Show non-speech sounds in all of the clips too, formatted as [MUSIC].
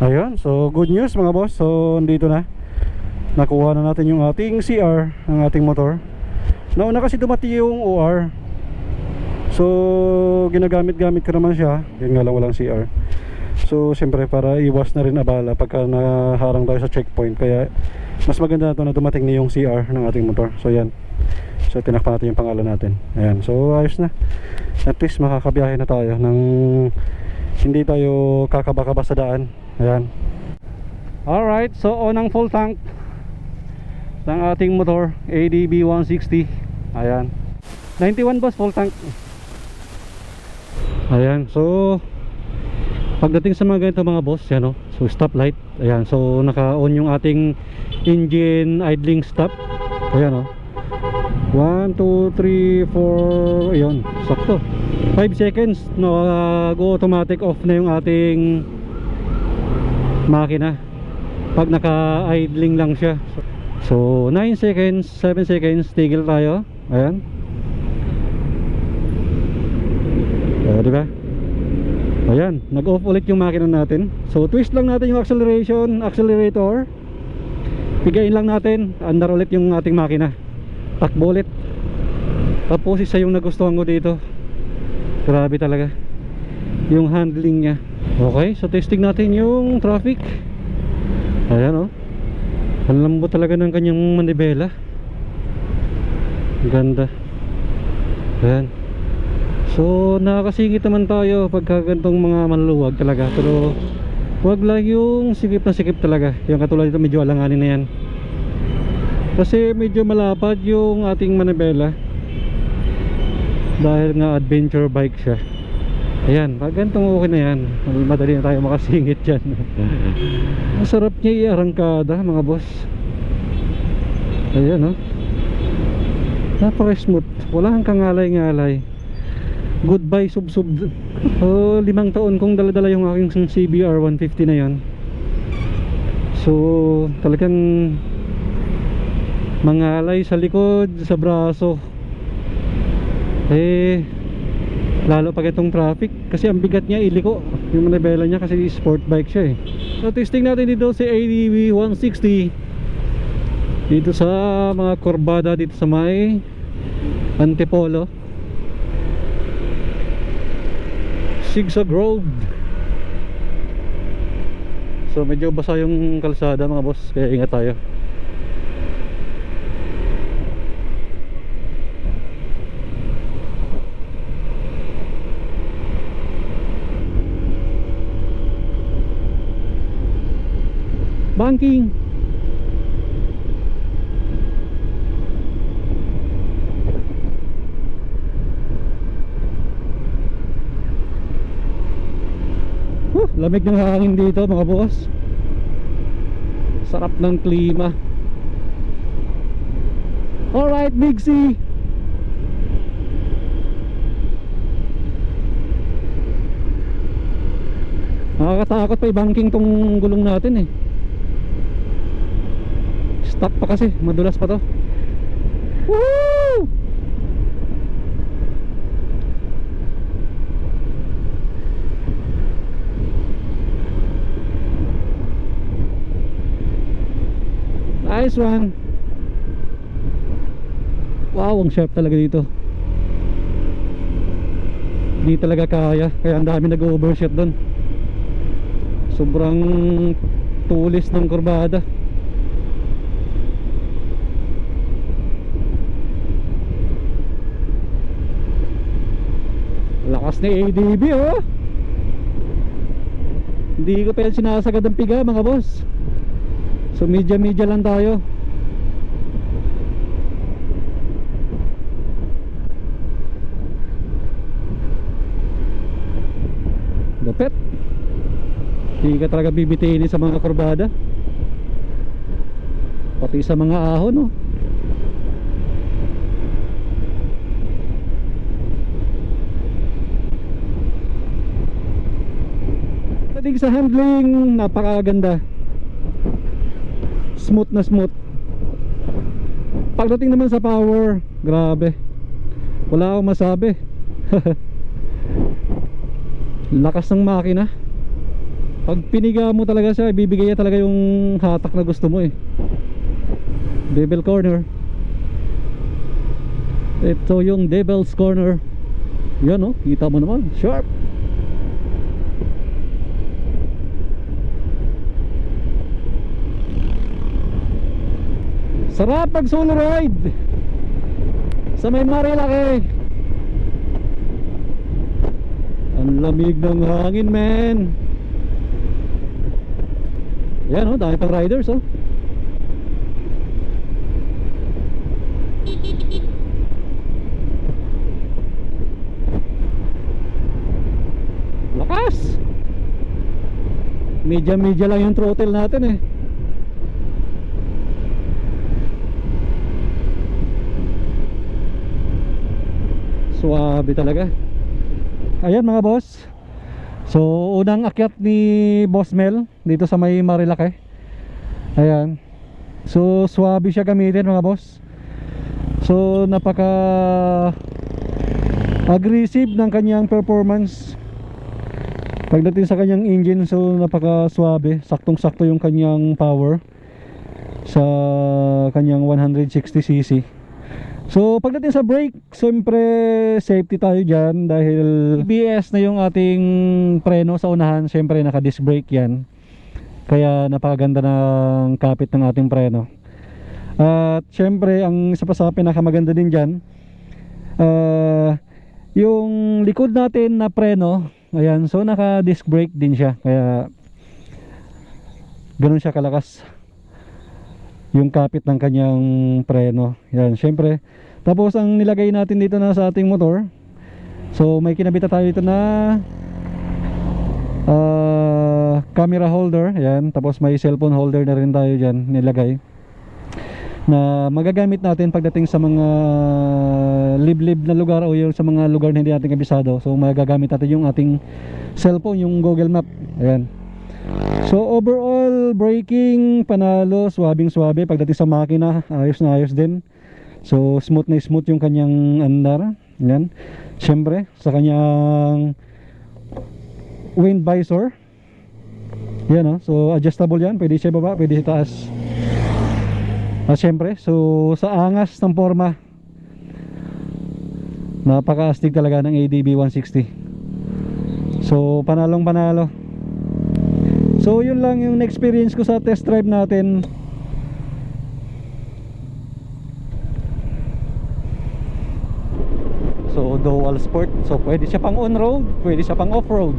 Ayun, so good news mga boss. So andito na. Nakuha na natin yung ating CR ng ating motor. Nauna kasi dumating yung OR. So ginagamit-gamit ko naman siya. Yan nga lang walang CR. So siyempre para iwas na rin abala pagka naharang tayo sa checkpoint. Kaya mas maganda na to na dumating na yung CR ng ating motor. So yan. So tinakpan natin yung pangalan natin. Ayan. So ayos na. At least makakabiyahe na tayo ng hindi tayo kakaba-kaba sa daan. Ayan. Alright, so on ang full tank ng ating motor ADB 160. Ayan. 91 boss full tank. Ayan, so pagdating sa mga ganito mga boss, yan o. So stop light. Ayan, so naka-on yung ating engine idling stop. Ayan o. 1, 2, 3, 4 Ayun, sakto 5 seconds no, uh, go automatic off na yung ating makina. Pag naka idling lang siya. So 9 seconds 7 seconds tigil tayo. Ayan. Uh, diba ayan nag off ulit yung makina natin. So twist lang natin yung acceleration accelerator. Pigain lang natin andar ulit yung ating makina. Takbo ulit. Tapos isa yung nagustuhan ko dito. Grabe talaga. Yung handling niya okay so testing natin yung traffic. Ayan o oh. ang lambot talaga ng kanyang manibela. Ganda. Ayan. So nakakasingit naman tayo pagka gantong mga maluluwag talaga. Pero wag lang yung sikip na sikip talaga. Yung katulad dito medyo alanganin na yan. Kasi medyo malapad yung ating manibela. Dahil nga adventure bike siya ayan pag ganitong okay na yan madali na tayo makasingit dyan. [LAUGHS] Ang sarap niya iarangkada mga boss. Ayan oh. Napaka smooth wala kang kangalay-ngalay. Goodbye sub sub oh, limang taon kong daladala yung aking CBR 150 na yan. So talagang mangalay sa likod sa braso. Eh lalo pag itong traffic kasi ang bigat niya iliko. Yung manibela niya kasi sport bike siya eh. So testing natin dito si ADV 160 dito sa mga kurbada dito sa may Antipolo. Sigsag Road. So medyo basa yung kalsada mga boss. Kaya ingat tayo banking. Huh, lamig ng hangin dito mga boss. Sarap ng klima. Alright Big C. Nakakatakot pa i-banking tong gulong natin eh Stop pa kasi, madulas pa to. Woo! Nice one. Wow, ang sharp talaga dito. Hindi talaga kaya Kaya ang dami nag-overshoot doon Sobrang tulis ng kurbada Lakas ni ADB oh. Hindi ko pa yan sinasagad ang piga mga boss. So media media lang tayo. Lupit. Hindi ka talaga bibitiinin sa mga kurbada. Pati sa mga ahon oh Pagdating sa handling, napakaganda. Smooth na smooth. Pagdating naman sa power, grabe. Wala akong masabi. [LAUGHS] Lakas ng makina. pag piniga mo talaga siya ibibigay niya talaga yung hatak na gusto mo eh bevel corner ito yung devil's corner yan oh kita mo naman sharp sarap pag solo ride. Sa may Marilaki. Ang lamig ng hangin men. Yan oh dami pang riders oh. Lakas! Medya medya lang yung throttle natin eh Suwabe talaga. Ayan mga boss. So unang akyat ni Boss Mel dito sa may Marilaki. Ayan. So suwabe siya gamitin mga boss. So napaka aggressive ng kanyang performance. Pagdating sa kanyang engine so napaka suwabe, saktong-sakto yung kanyang power sa kanyang 160cc. So pagdating sa brake, siyempre safety tayo dyan dahil ABS na yung ating preno sa unahan, siyempre naka disc brake yan. Kaya napakaganda ng kapit ng ating preno. At siyempre ang isa pa sa pinakamaganda din dyan, ah, yung likod natin na preno, ayan, so naka disc brake din siya. Kaya ganun siya kalakas yung kapit ng kanyang preno. Yan, syempre. Tapos ang nilagay natin dito na sa ating motor. So may kinabita tayo dito na ah, camera holder, yan. Tapos may cellphone holder na rin tayo diyan nilagay. Na magagamit natin pagdating sa mga liblib na lugar o yung sa mga lugar na hindi natin kabisado. So magagamit natin yung ating cellphone, yung Google Map. Ayan. So overall braking panalo, swabing swabe pagdating sa makina, ayos na ayos din. So smooth na smooth yung kanyang andar. Yan. Siyempre sa kanyang wind visor. Yan oh. So adjustable yan, pwede siya baba, pwede siya taas. At syempre, so sa angas ng forma napaka-astig talaga ng ADB 160. So panalong panalo. So yun lang yung experience ko sa test drive natin. So dual sport. So pwede siya pang on-road Pwede siya pang off-road.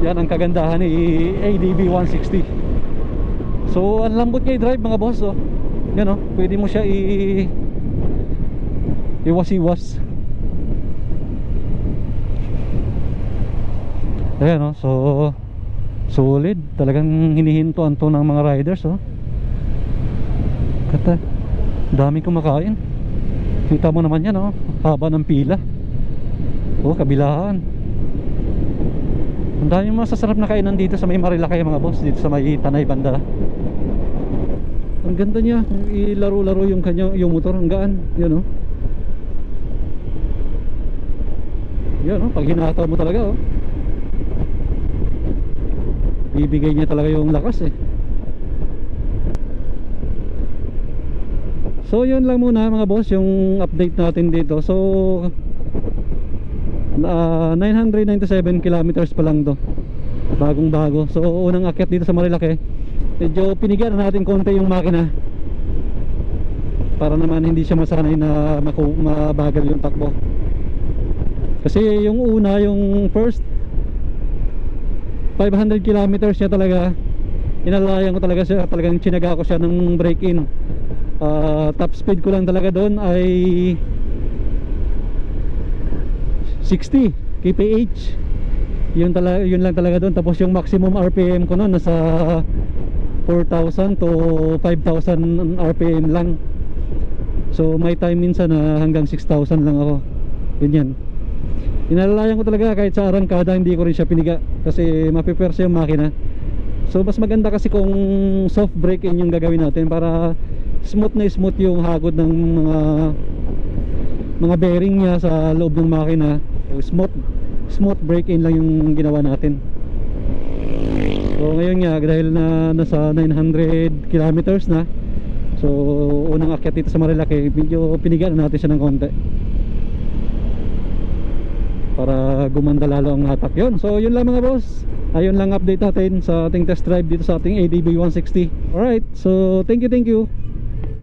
Yan ang kagandahan ni ADB 160 So ang lambot niya i-drive mga boss oh. Yan oh. Pwede mo siya i Iwas-iwas. Ayan oh. So Solid. Talagang hinihintuan to ng mga riders oh. Kata Dami kumakain. Kita mo naman yan oh. Haba ng pila. Oh kabilaan. Ang dami masasarap na kainan dito sa may Marilaki mga boss Dito sa may Tanay Banda. Ang ganda niya. Ilaro-laro yung kanya yung motor. Ang gaan. Yan oh. Yan oh. Pag hinataw mo talaga oh Bibigay niya talaga yung lakas eh. So yun lang muna mga boss yung update natin dito. So uh, 997 kilometers pa lang to. Bagong bago. So unang akyat dito sa Marilaki Medyo pinigyan na natin konti yung makina Para naman hindi siya masanay na mabagal yung takbo. Kasi yung una yung first 500 kilometers niya talaga. Inalayan ko talaga siya. Talagang chinaga ko siya ng break in uh, top speed ko lang talaga doon ay 60 kph. Yun, talaga, yun lang talaga doon. Tapos yung maximum RPM ko noon nasa 4,000 to 5,000 RPM lang. So may time minsan na hanggang 6,000 lang ako. Yun yan inalalayan ko talaga kahit sa arangkada hindi ko rin siya piniga kasi mapipersa yung makina. So mas maganda kasi kung soft brake in yung gagawin natin para smooth na smooth yung hagod ng mga mga bearing niya sa loob ng makina. So smooth smooth brake in lang yung ginawa natin. So ngayon nga dahil na nasa 900 kilometers na So unang akyat dito sa Marilaki Medyo pinigyan natin siya ng konti Para gumanda lalo ang hatak yun So yun lang mga boss. Ayun lang update natin sa ating test drive dito sa ating ADB 160 Alright so thank you thank you